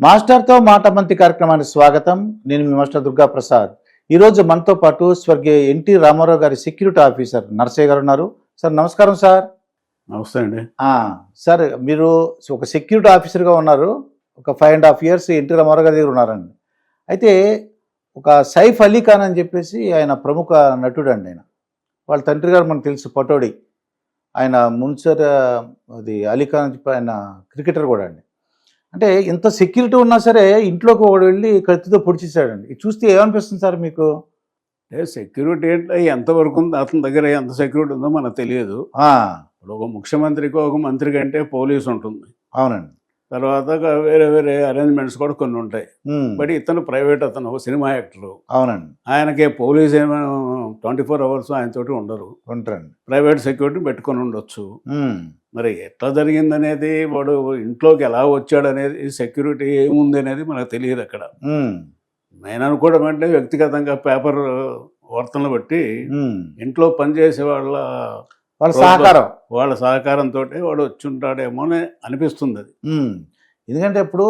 మాస్టర్తో మాట మంతి కార్యక్రమానికి స్వాగతం. నేను మీ మాస్టర్ దుర్గా ప్రసాద్. ఈరోజు మనతో పాటు స్వర్గీయ ఎన్టీ రామారావు గారి సెక్యూరిటీ ఆఫీసర్ నరసయ్య గారు ఉన్నారు. సార్ నమస్కారం సార్. నమస్తే అండి. సార్ మీరు ఒక సెక్యూరిటీ ఆఫీసర్గా ఉన్నారు. ఒక five and half years NT Rama Rao గారి దగ్గర ఉన్నారండి. అయితే ఒక సైఫ్ అలీ ఖాన్ అని చెప్పేసి ఆయన ప్రముఖ నటుడు అండి ఆయన. వాళ్ళ తండ్రి గారు మనకు తెలుసు పటోడి. ఆయన మున్సర్ అది అలీ ఖాన్ అని చెప్పి ఆయన క్రికెటర్ కూడా అండి. అంటే ఇంత సెక్యూరిటీ ఉన్నా సరే ఇంట్లోకి ఒకడు వెళ్ళి కత్తితో పొడిచేసాడండి ఇది చూస్తే ఏమనిపిస్తుంది సార్ మీకు? సెక్యూరిటీ అంటే ఎంతవరకు ఉందో? అతని దగ్గర ఎంత సెక్యూరిటీ ఉందో మనకు తెలియదు. ఇప్పుడు ఒక ముఖ్యమంత్రికి ఒక మంత్రి కంటే పోలీస్ ఉంటుంది. అవునండి. తర్వాత వేరే వేరే అరేంజ్మెంట్స్ కూడా కొన్ని ఉంటాయి. బట్ ఇతను ప్రైవేట్ అతను సినిమా యాక్టర్. అవునండి. ఆయనకే పోలీస్ ఏమైనా ట్వంటీ ఫోర్ అవర్స్ ఆయనతోటి ఉండరు. ఉంటారండి. ప్రైవేట్ సెక్యూరిటీ పెట్టుకొని ఉండొచ్చు. మరి ఎట్లా జరిగిందనేది వాడు ఇంట్లోకి ఎలా వచ్చాడు అనేది సెక్యూరిటీ ఏముంది అనేది మనకు తెలియదు అక్కడ. నేను అనుకోవడం అంటే వ్యక్తిగతంగా పేపర్ వార్తలను బట్టి. ఇంట్లో పనిచేసే వాళ్ళ వాళ్ళ సహకారం. వాళ్ళ సహకారంతో వాడు వచ్చి ఉంటాడేమో అని అనిపిస్తుంది అది. ఎందుకంటే ఇప్పుడు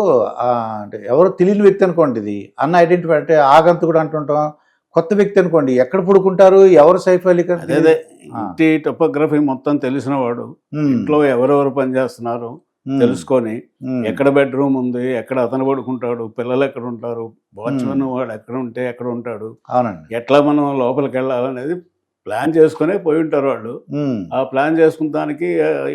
అంటే ఎవరు తెలియని వ్యక్తి అనుకోండి ఇది. అన్న ఐడెంటిఫై అంటే ఆగంతుకుడు అంటుంటాం. కొత్త వ్యక్తి అనుకోండి ఎక్కడ పడుకుంటారు? ఎవరు సైఫ్ అలీ అదే ఇంటి టొపోగ్రఫీ మొత్తం తెలిసిన వాడు. ఇంట్లో ఎవరెవరు పనిచేస్తున్నారు? తెలుసుకొని ఎక్కడ బెడ్రూమ్ ఉంది? ఎక్కడ అతను పడుకుంటాడు? పిల్లలు ఎక్కడ ఉంటారు? వాచ్మెన్ వాడు ఎక్కడ ఉంటే ఎక్కడ ఉంటాడు? అవునండి. ఎట్లా మనం లోపలికి వెళ్ళాలనేది ప్లాన్ చేసుకునే పోయి ఉంటారు వాళ్ళు. ఆ ప్లాన్ చేసుకున్న దానికి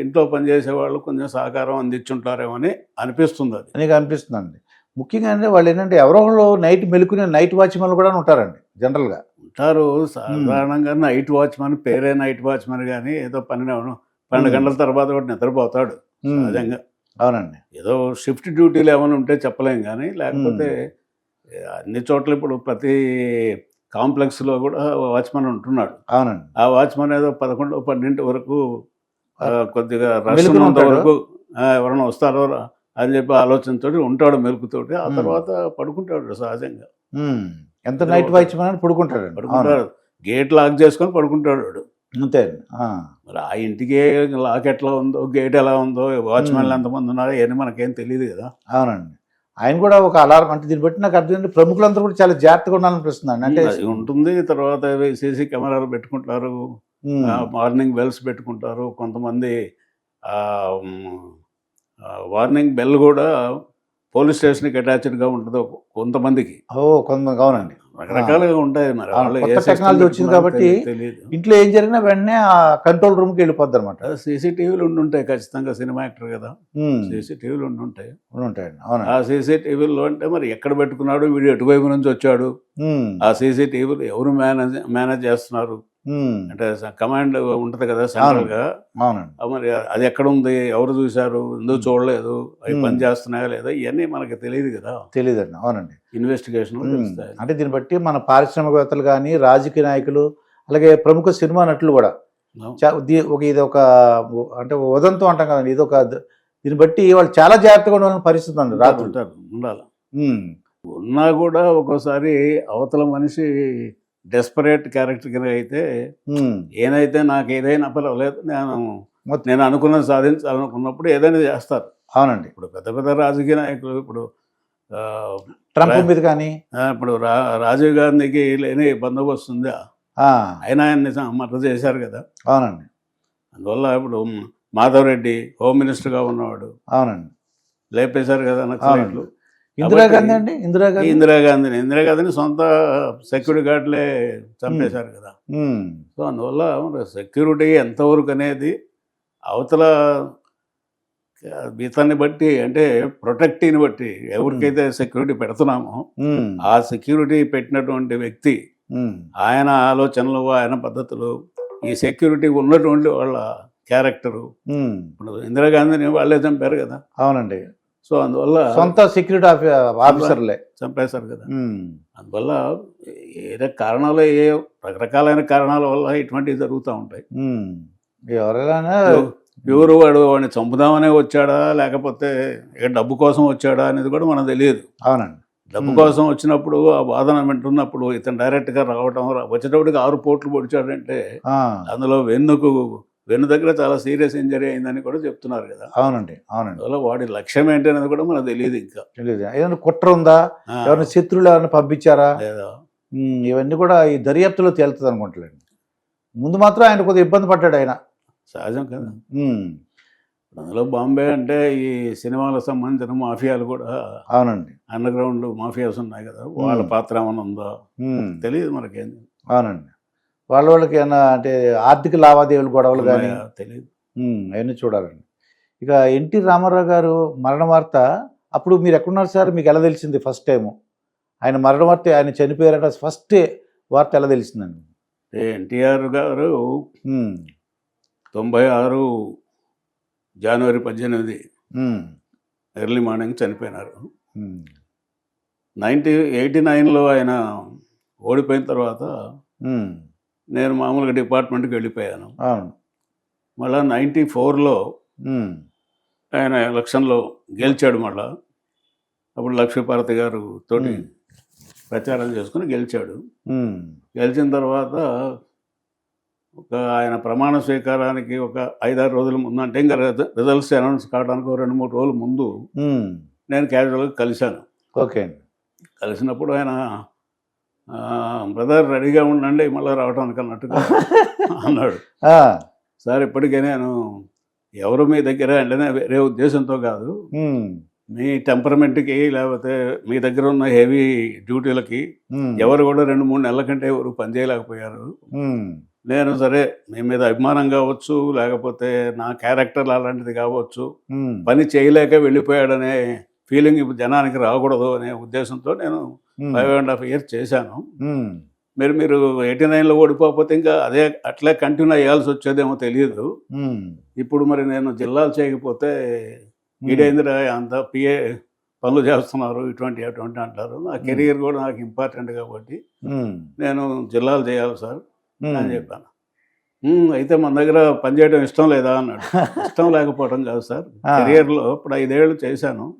ఇంట్లో పనిచేసే వాళ్ళు కొంచెం సహకారం అందించుంటారేమో అని అనిపిస్తుంది అది. నీకు అనిపిస్తుందండి. ముఖ్యంగా అంటే వాళ్ళు ఏంటంటే ఎవరో ఒకళ్ళు నైట్ మెలుకునే నైట్ వాచ్మెన్లు కూడా ఉంటారండి జనరల్గా. ఉంటారు. సాధారణంగా నైట్ వాచ్మెన్ పేరే నైట్ వాచ్మెన్ కానీ ఏదో పన్నెండు పన్నెండు. గంటల తర్వాత వాడు నిద్రపోతాడు సహజంగా. అవునండి. ఏదో షిఫ్ట్ డ్యూటీలు ఏమైనా ఉంటే చెప్పలేం కానీ లేకపోతే అన్ని చోట్ల ఇప్పుడు ప్రతి కాంప్లెక్స్లో కూడా వాచ్మెన్ ఉంటున్నాడు. అవునండి. ఆ వాచ్మెన్ ఏదో పదకొండు పన్నెండు వరకు కొద్దిగా ఉంటాడు. వరకు ఎవరైనా వస్తారో అని చెప్పి ఆలోచనతోటి ఉంటాడు మెలుకుతోటి ఆ. తర్వాత పడుకుంటాడు సహజంగా. ఎంత నైట్ వాచ్మెన్ అవును. పడుకుంటాడు. గేట్ లాక్ చేసుకొని పడుకుంటాడు వాడు. అంతే మరి ఆ ఇంటికి లాక్ ఎట్లా ఉందో గేట్ ఎలా ఉందో వాచ్మెన్లు. ఎంతమంది ఉన్నారో ఇవన్నీ మనకేం తెలియదు కదా. అవునండి. ఆయన కూడా ఒక అలారం అంటే దీన్ని బట్టి నాకు అర్థం ప్రముఖులందరూ కూడా చాలా జాగ్రత్తగా ఉండాలనిపిస్తుంది అండి అంటే ఉంటుంది. తర్వాత సీసీ కెమెరాలు పెట్టుకుంటారు. మార్నింగ్ బెల్స్ పెట్టుకుంటారు. కొంతమంది వార్నింగ్ బెల్ కూడా పోలీస్ స్టేషన్కి అటాచ్డ్గా ఉంటుంది కొంతమందికి. ఓ కొంత అవునండి. రకరకాలుగా ఉంటాయి మరి. కొత్త టెక్నాలజీ వచ్చింది కాబట్టి ఇంట్లో ఏం జరిగినా వెంటనే ఆ కంట్రోల్ రూమ్కి వెళ్ళిపోద్ది అనమాట సీసీటీవీలు ఉండుంటాయి ఖచ్చితంగా సినిమా యాక్టర్ కదా. సీసీటీవీలు ఉండుంటాయి ఉంటాయండి. అవునండి. ఆ సీసీటీవీలో అంటే మరి ఎక్కడ పెట్టుకున్నాడు? వీడు ఎటువైపు నుంచి వచ్చాడు? ఆ సీసీటీవీలు ఎవరు మేనేజ్ మేనేజ్ చేస్తున్నారు? అంటే కమాండ్ ఉంటుంది కదా సెంట్రల్గా మరి అది ఎక్కడ ఉంది? ఎవరు చూశారు? ఎందుకు చూడలేదు? అవి. పని చేస్తున్నాయా లేదా? ఇవన్నీ మనకి తెలియదు కదా. తెలియదండి అవునండి. ఇన్వెస్టిగేషన్ అంటే దీన్ని బట్టి మన పారిశ్రామికవేత్తలు కానీ రాజకీయ నాయకులు అలాగే ప్రముఖ సినిమా నటులు కూడా. ఒక ఇది ఒక అంటే ఉదంతం అంటాం కదండి. ఇది ఒక దీన్ని బట్టి వాళ్ళు చాలా జాగ్రత్తగా ఉండాలని పరిస్థితి అండి రాత్రి. ఉంటారు. ఉండాలి. ఉన్నా కూడా ఒక్కోసారి అవతల మనిషి డెస్పరేట్ క్యారెక్టర్ అయితే ఏనైతే నాకు ఏదైనా పర్వాలేదు నేను నేను అనుకున్నది సాధించాలనుకున్నప్పుడు ఏదైనా చేస్తారు. అవునండి. ఇప్పుడు పెద్ద పెద్ద రాజకీయ నాయకులు ఇప్పుడు ట్రంప్ మీద కానీ? ఇప్పుడు రా రాజీవ్ గాంధీకి లేని బందోబస్తు ఉందా ఆ, ఆయన ఆయన్ని మద్దతు చేశారు కదా. అవునండి. అందువల్ల ఇప్పుడు మాధవరెడ్డి హోమ్ మినిస్టర్గా ఉన్నవాడు. అవునండి. లేపేశారు కదా నక్సలైట్లు. ఇందిరాగాంధీ అండి? ఇందిరాగాంధీ ఇందిరాగాంధీని ఇందిరాగాంధీని సొంత సెక్యూరిటీ గార్డులే చంపేశారు కదా. సో అందువల్ల సెక్యూరిటీ ఎంతవరకు అనేది అవతల ఇతన్ని బట్టి అంటే ప్రొటెక్టీని బట్టి ఎవరికైతే సెక్యూరిటీ పెడుతున్నామో ఆ సెక్యూరిటీ పెట్టినటువంటి వ్యక్తి ఆయన ఆలోచనలు ఆయన పద్ధతులు ఈ సెక్యూరిటీ ఉన్నటువంటి వాళ్ళ క్యారెక్టరు ఇప్పుడు ఇందిరాగాంధీని వాళ్ళే చంపారు కదా. అవునండి. సో అందువల్ల సొంత సెక్యూరిటీ ఆఫీ ఆఫీసర్లే చంపేశారు కదా. అందువల్ల ఏ కారణాలు ఏ రకరకాలైన కారణాల వల్ల ఇటువంటివి జరుగుతూ ఉంటాయి. ఎవరైనా ప్యూర్ వాడు వాడిని చంపుదామనే వచ్చాడా లేకపోతే ఇక డబ్బు కోసం వచ్చాడా అనేది కూడా మనకు తెలియదు. అవునండి. డబ్బు. కోసం వచ్చినప్పుడు ఆ వాదన వింటున్నప్పుడు ఇతను డైరెక్ట్గా రావటం వచ్చేటప్పటికి ఆరు పోట్లు పొడిచాడంటే అందులో వెన్నుకు వెన్ను దగ్గర చాలా సీరియస్ ఇంజరీ అయిందని కూడా చెప్తున్నారు కదా. అవునండి అవునండి. అందువల్ల వాడి లక్ష్యం ఏంటి అనేది కూడా మనకు తెలియదు ఇంకా. తెలియదు. ఏదైనా కుట్ర ఉందా? ఎవరైనా శత్రువులు ఎవరైనా పంపించారా? లేదా? ఇవన్నీ కూడా ఈ దర్యాప్తులో తేలుతుంది అనుకుంటలేండి. ముందు మాత్రం ఆయన కొద్దిగా ఇబ్బంది పడ్డాడు ఆయన. సహజం కదా. అందులో బాంబే అంటే ఈ సినిమాలకు సంబంధించిన మాఫియాలు కూడా అవునండి. అండర్ గ్రౌండ్ మాఫియాస్ ఉన్నాయి కదా. వాళ్ళ. పాత్ర ఏమైనా ఉందో? తెలియదు మనకేం. అవునండి. వాళ్ళ వాళ్ళకి ఏమైనా అంటే ఆర్థిక లావాదేవీలు గొడవలు కానీ తెలియదు అవన్నీ చూడాలండి. ఇక ఎన్టీ రామారావు గారు మరణ వార్త అప్పుడు మీరు ఎక్కడున్నారు సార్? మీకు ఎలా తెలిసింది ఫస్ట్ టైము? ఆయన మరణ వార్త ఆయన చనిపోయారట ఫస్ట్ వార్త ఎలా తెలిసిందండి? ఎన్టీఆర్ గారు తొంభై ఆరు జనవరి పద్దెనిమిది ఎర్లీ మార్నింగ్ చనిపోయినారు. నైన్టీ ఎయిటీ నైన్లో ఆయన ఓడిపోయిన తర్వాత నేను మామూలుగా డిపార్ట్మెంట్కి వెళ్ళిపోయాను. మళ్ళీ నైంటీ ఫోర్లో ఆయన ఎలక్షన్లో గెలిచాడు మళ్ళా. అప్పుడు లక్ష్మీపార్వతి గారు తోటి. ప్రచారం చేసుకుని గెలిచాడు. గెలిచిన తర్వాత ఒక ఆయన ప్రమాణ స్వీకారానికి ఒక ఐదారు రోజుల ముందు అంటే ఇంకా రిజ- రిజల్ట్స్ అనౌన్స్ కావడానికి ఒక రెండు మూడు రోజుల ముందు నేను క్యాజువల్గా కలిశాను. ఓకే. అండి కలిసినప్పుడు ఆయన బ్రదర్ రెడీగా ఉండండి మళ్ళీ రావడానికి అన్నట్టుగా అన్నాడు. సార్ ఇప్పటికే నేను ఎవరు మీ దగ్గర అంటే వేరే ఉద్దేశంతో కాదు. మీ టెంపర్మెంట్కి లేకపోతే మీ దగ్గర ఉన్న హెవీ డ్యూటీలకి ఎవరు కూడా రెండు మూడు నెలల కంటే ఎవరు పనిచేయలేకపోయారు. నేను సరే మీ మీద అభిమానం కావచ్చు లేకపోతే నా క్యారెక్టర్ అలాంటిది కావచ్చు పని చేయలేక వెళ్ళిపోయాడనే ఫీలింగ్ ఇప్పుడు జనానికి రాకూడదు అనే ఉద్దేశంతో నేను um, five and half years చేశాను. ఉమ్, మీరు మీరు ఎయిటీ నైన్లో ఓడిపోకపోతే ఇంకా అదే అట్లే కంటిన్యూ అయ్యాల్సి వచ్చేదేమో తెలియదు ఉమ్, ఇప్పుడు మరి నేను జిల్లాలు చేయకపోతే ఈడేంద్ర అంత పిఏ పనులు చేస్తున్నారు ఇటువంటి అటువంటి అంటారు. నా కెరీర్ కూడా నాకు ఇంపార్టెంట్ కాబట్టి నేను జిల్లాలు చేయాలి సార్ అని చెప్పాను. "ఉమ్, అయితే మన దగ్గర పనిచేయడం ఇష్టం లేదా? అన్నాడు. ఇష్టం లేకపోవడం కాదు సార్. కెరియర్లో ఇప్పుడు ఐదేళ్ళు చేశాను.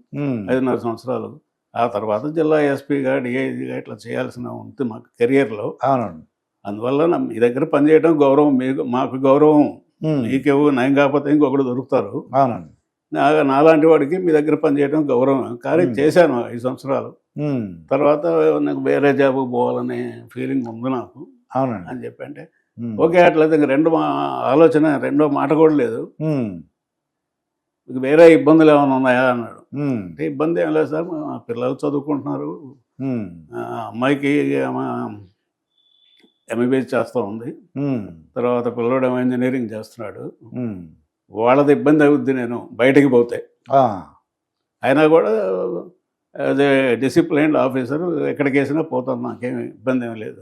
ఐదున్నర సంవత్సరాలు. ఆ తర్వాత జిల్లా ఎస్పీగా డిఐజీగా ఇట్లా చేయాల్సిన ఉంటుంది మాకు కెరియర్లో. అవునండి. అందువల్ల మీ దగ్గర పనిచేయడం గౌరవం మీకు మాకు గౌరవం. మీకేవో నయం కాకపోతే ఇంకొకటి దొరుకుతారు. అవునండి. నాలాంటి వాడికి మీ దగ్గర పనిచేయడం గౌరవం. కానీ. చేశాను ఐదు సంవత్సరాలు. తర్వాత నాకు వేరే జాబ్ పోవాలనే ఫీలింగ్ ఉంది నాకు. అవునండి. అని చెప్పంటే ఓకే అట్లయితే ఇంక రెండు ఆలోచన రెండో మాట కూడా లేదు. వేరే ఇబ్బందులు ఏమైనా ఉన్నాయా అన్నాడు. అంటే ఇబ్బంది ఏం లేదు సార్ మా పిల్లలు చదువుకుంటున్నారు. అమ్మాయికి ఎంబీబీఎస్ చేస్తూ ఉంది. తర్వాత పిల్లడు ఏమో ఇంజనీరింగ్ చేస్తున్నాడు. వాళ్ళది ఇబ్బంది అవుద్ది నేను బయటికి పోతే. అయినా కూడా యాజ్ ఏ డిసిప్లైన్డ్ ఆఫీసర్ ఎక్కడికి వేసినా పోతాను నాకేం ఇబ్బంది ఏం లేదు.